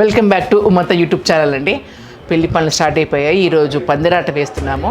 Welcome back to Ummatha YouTube channel అండి. పెళ్ళి పనులు స్టార్ట్ అయిపోయాయి. ఈరోజు పందిరాట వేస్తున్నాము.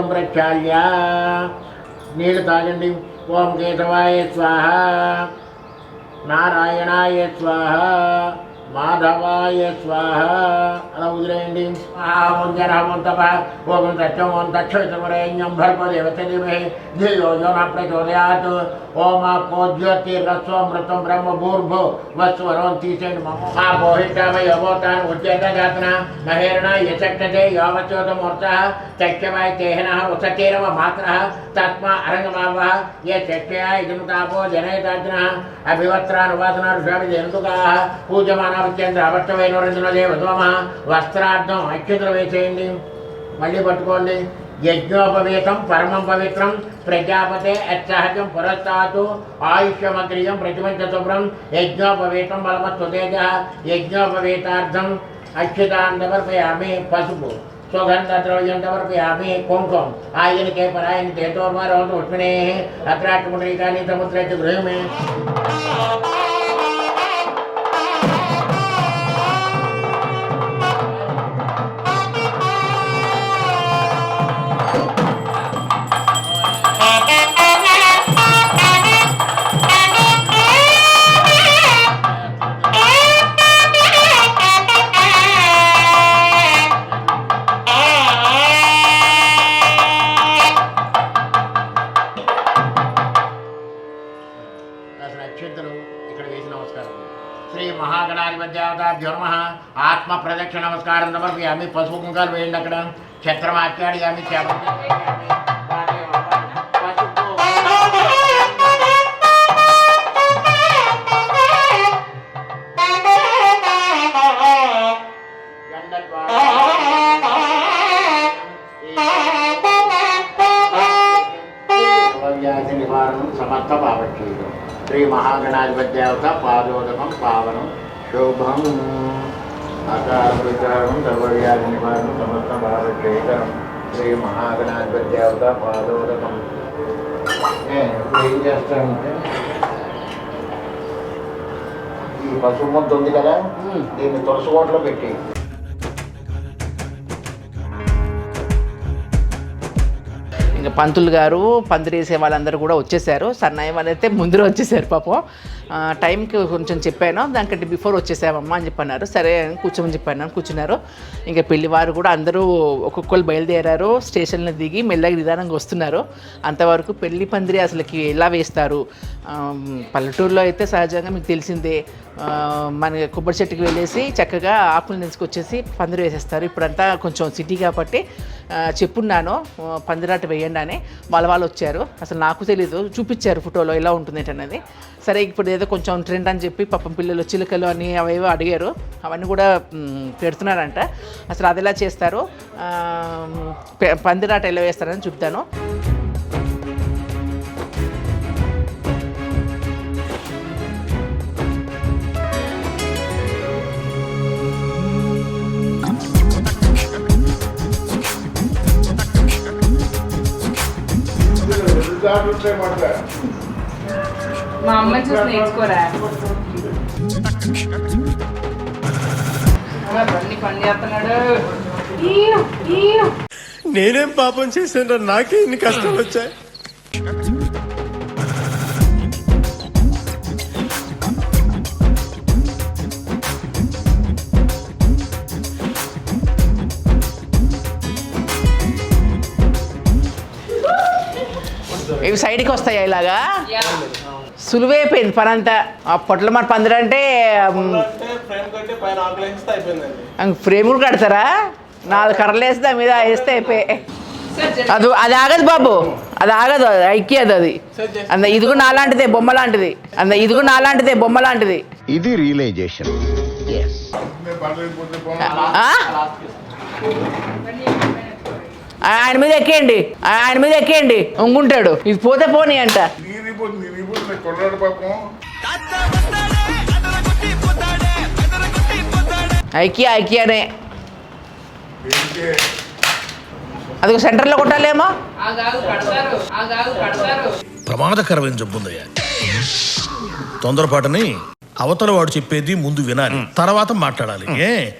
అర్థం ప్రక్షాళ్య నీళ్ళు తాగండి. ఓం కేశవాయ స్వాహ. నారాయణాయ స్వాహ. மாதவாய ஸ்வாஹ உதிரேண்டீம் ஸ்வாஹாமுஞ்சனமுந்தப ஓம் தச்சமோம் தட்சவிதமுரேஞம் பர்ம தேவதேமே धियो यो न प्रचोदयात्। ओम आपको ज्योतिरस्वमृतं ब्रह्मभूर्भो, वस्वरोन्ति सेन ममोहा बोहितवय अवतान उच्यत जातना महेरणा यचक्तते यावचोदमूर्तः चक्यवाय तेहनः उचतेरव मात्रः, तस्मा अरङ्गमावः, ये चक्यया इदमुतापो जनयताज्ञः అరంగమావ అబద్ధమైన రెండులో ఇదముతాపో జనయతాజ్న వస్త్రార్థం అక్షతులు వేసేయండి. మళ్ళీ పట్టుకోండి. యజ్ఞోపవేతం పరమం పవిత్రం ప్రజాపతే యత్సహజం పురస్తాతు ఆయుష్యమగ్రియం ప్రతిమంత శుభ్రం యజ్ఞోపవేతం బలమత్తుతేజ యజ్ఞోపవేతార్థం అక్షతాన్ సమర్పయామి పసుపు సుగంధ ద్రవ్యం సమర్పయామి కుంకుమ ఆయనకే పరాయణ తేతోర్మారవతు ఉష్మినే అత్రాట్ముద్రికాని సముద్రతి గృహమే. మహాగణాధిపత్యావతాభ్యో నమ ఆత్మ ప్రదక్షిణ నమస్కారం సమర్పయామి. పసుపు కుంకాలు వేయండి అక్కడ. ఛత్రం ఆచార్యామి చేప నివారణం సమర్థ పాపక్షీయం శ్రీ మహాగణాధిపత్యావత పాదోదకం పావనం. శోభం ఆకారం సర్వవ్యాధి నివారణం సమర్థ పాపక్షీయం శ్రీ మహాగణాధిపత్యావత పాదోదకం. ఏ, ఇప్పుడు ఏం చేస్తామంటే ఈ పసుపు ముద్ద ఉంది కదా దీన్ని తులసి కోటలో పెట్టి ఇంకా పంతులు గారు పందిరేసే వాళ్ళందరూ కూడా వచ్చేసారు. సన్నాయి వాళ్ళైతే ముందర వచ్చేసారు పాపం. టైంకి కొంచెం చెప్పాను. దానికంటే బిఫోర్ వచ్చేసామమ్మా అని చెప్పన్నారు. సరే అని కూర్చోమని చెప్పాను కూర్చున్నారు. ఇంకా పెళ్ళివారు కూడా అందరూ ఒక్కొక్కరు బయలుదేరారు. స్టేషన్లో దిగి మెల్లగా నిదానంగా వస్తున్నారు. అంతవరకు పెళ్ళి పందిరి అసలుకి ఎలా వేస్తారు? పల్లెటూరులో అయితే సహజంగా మీకు తెలిసిందే. మన కొబ్బరి చెట్టుకి వెళ్ళేసి చక్కగా ఆకులు తెచ్చుకొచ్చేసి పందిరి వేసేస్తారు. ఇప్పుడంతా కొంచెం సిటీ కాబట్టి చెప్పున్నాను. పందిరాట వేయండి అని వాళ్ళ వాళ్ళు వచ్చారు. అసలు నాకు తెలీదు. చూపించారు ఫోటోలో ఎలా ఉంటుంది అనేది సరే ఇప్పుడు ఏదో కొంచెం ట్రెండ్ అని చెప్పి పాపం పిల్లలు చిలుకలు అని అవేవో అడిగారు. అవన్నీ కూడా పెడుతున్నారంట. అసలు అది ఎలా చేస్తారు? పందిరాట ఎలా వేస్తారని చెప్తాను. మా అమ్మని చూసి నేర్చుకోరా. అన్ని పని చేస్తున్నాడు. ఈయు, ఈయు. నేనేం పాపం చేశాను నాకే ఇన్ని కష్టాలు వచ్చాయి. ఇవి సైడ్కి వస్తాయా ఇలాగా? యా. సులువైపోయింది పని అంతా ఆ పొట్ల మరి పందిరంటే ఫ్రేమ్ కూడా కడతారా? నాలుగు కర్రలు వేస్తే దాని మీద వేస్తే అయిపోయి. అది అది ఆగదు బాబు. అది ఆగదు అది ఐక్యది అది. అంద ఇదిగో నాలాంటిదే బొమ్మ లాంటిది. అంద ఇదిగో నాలాంటిదే బొమ్మ లాంటిది. ఇది రియలైజేషన్. ఆ? ఆయన మీద ఎక్కేయండి. ఆయన మీద ఎక్కేయండి. ఉంగుంటాడు. ఇది పోతే పోనీ అంట. ఐక్య ఐక్యనే. అది సెంటర్లో కొట్టాలేమో. ప్రమాదకరమైన జబ్బుందయ్యా తొందరపాటుని అవతల వాడు చెప్పేది ముందు వినాలి. తర్వాత మాట్లాడాలి. ఏ?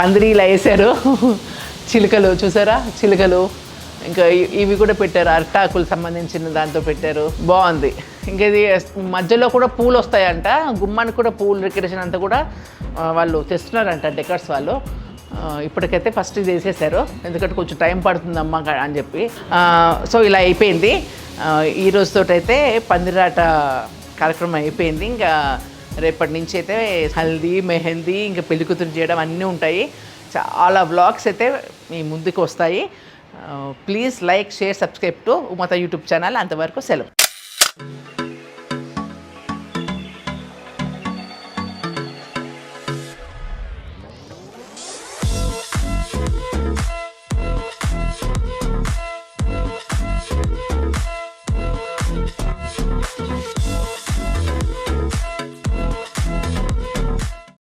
పందిరీలు పందిరి ఇలా వేసారు. చిలుకలు చూసారా? చిలుకలు. ఇంకా ఇవి కూడా పెట్టారు. అరటాకులు సంబంధించిన దాంతో పెట్టారు. బాగుంది. ఇంకా ఇది మధ్యలో కూడా పూలు వస్తాయంట. గుమ్మానికి కూడా పూలు డెకరేషన్ అంతా కూడా వాళ్ళు తెస్తున్నారంట డెకర్స్ వాళ్ళు. ఇప్పటికైతే ఫస్ట్ ఇది వేసేసారు. ఎందుకంటే కొంచెం టైం పడుతుందమ్మా క- అని చెప్పి. సో ఇలా అయిపోయింది. ఆ, ఈ రోజుతోటైతే పందిరాట కార్యక్రమం అయిపోయింది. ఇంకా రేపటి నుంచి అయితే హల్దీ మెహందీ ఇంకా పెళ్ళి కూతురు చేయడం అన్నీ ఉంటాయి. చాలా వ్లాగ్స్ అయితే మీ ముందుకు వస్తాయి. Please like share subscribe to Umatha YouTube channel. అంతవరకు సెలవు.